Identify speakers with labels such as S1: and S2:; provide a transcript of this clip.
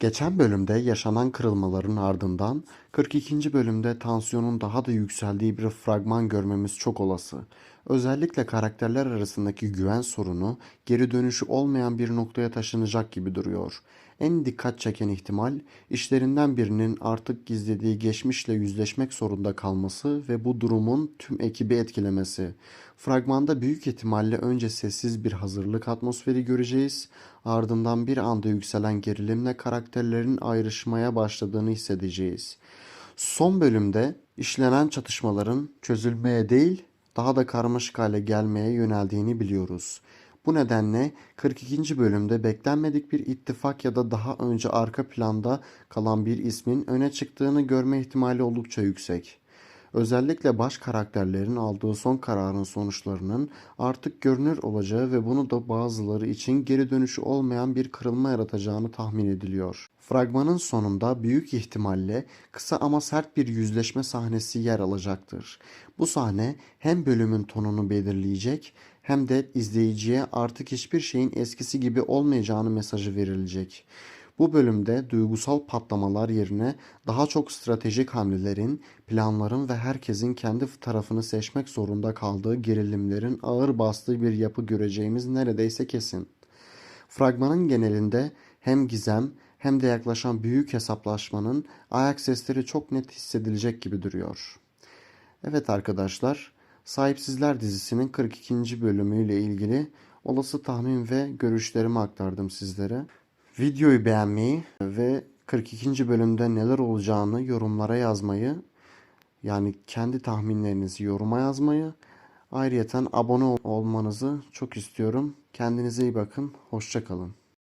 S1: Geçen bölümde yaşanan kırılmaların ardından 42. bölümde tansiyonun daha da yükseldiği bir fragman görmemiz çok olası. Özellikle karakterler arasındaki güven sorunu geri dönüşü olmayan bir noktaya taşınacak gibi duruyor. En dikkat çeken ihtimal işlerinden birinin artık gizlediği geçmişle yüzleşmek zorunda kalması ve bu durumun tüm ekibi etkilemesi. Fragmanda büyük ihtimalle önce sessiz bir hazırlık atmosferi göreceğiz. Ardından bir anda yükselen gerilimle karakterlerin ayrışmaya başladığını hissedeceğiz. Son bölümde işlenen çatışmaların çözülmeye değil, daha da karmaşık hale gelmeye yöneldiğini biliyoruz. Bu nedenle 42. bölümde beklenmedik bir ittifak ya da daha önce arka planda kalan bir ismin öne çıktığını görme ihtimali oldukça yüksek. Özellikle baş karakterlerin aldığı son kararın sonuçlarının artık görünür olacağı ve bunu da bazıları için geri dönüşü olmayan bir kırılma yaratacağını tahmin ediliyor. Fragmanın sonunda büyük ihtimalle kısa ama sert bir yüzleşme sahnesi yer alacaktır. Bu sahne hem bölümün tonunu belirleyecek hem de izleyiciye artık hiçbir şeyin eskisi gibi olmayacağını mesajı verilecek. Bu bölümde duygusal patlamalar yerine daha çok stratejik hamlelerin, planların ve herkesin kendi tarafını seçmek zorunda kaldığı gerilimlerin ağır bastığı bir yapı göreceğimiz neredeyse kesin. Fragmanın genelinde hem gizem hem de yaklaşan büyük hesaplaşmanın ayak sesleri çok net hissedilecek gibi duruyor. Evet arkadaşlar, Sahipsizler dizisinin 42. bölümüyle ilgili olası tahmin ve görüşlerimi aktardım sizlere. Videoyu beğenmeyi ve 42. bölümde neler olacağını yorumlara yazmayı, yani kendi tahminlerinizi yoruma yazmayı, ayrıyeten abone ol- olmanızı çok istiyorum. Kendinize iyi bakın, hoşça kalın.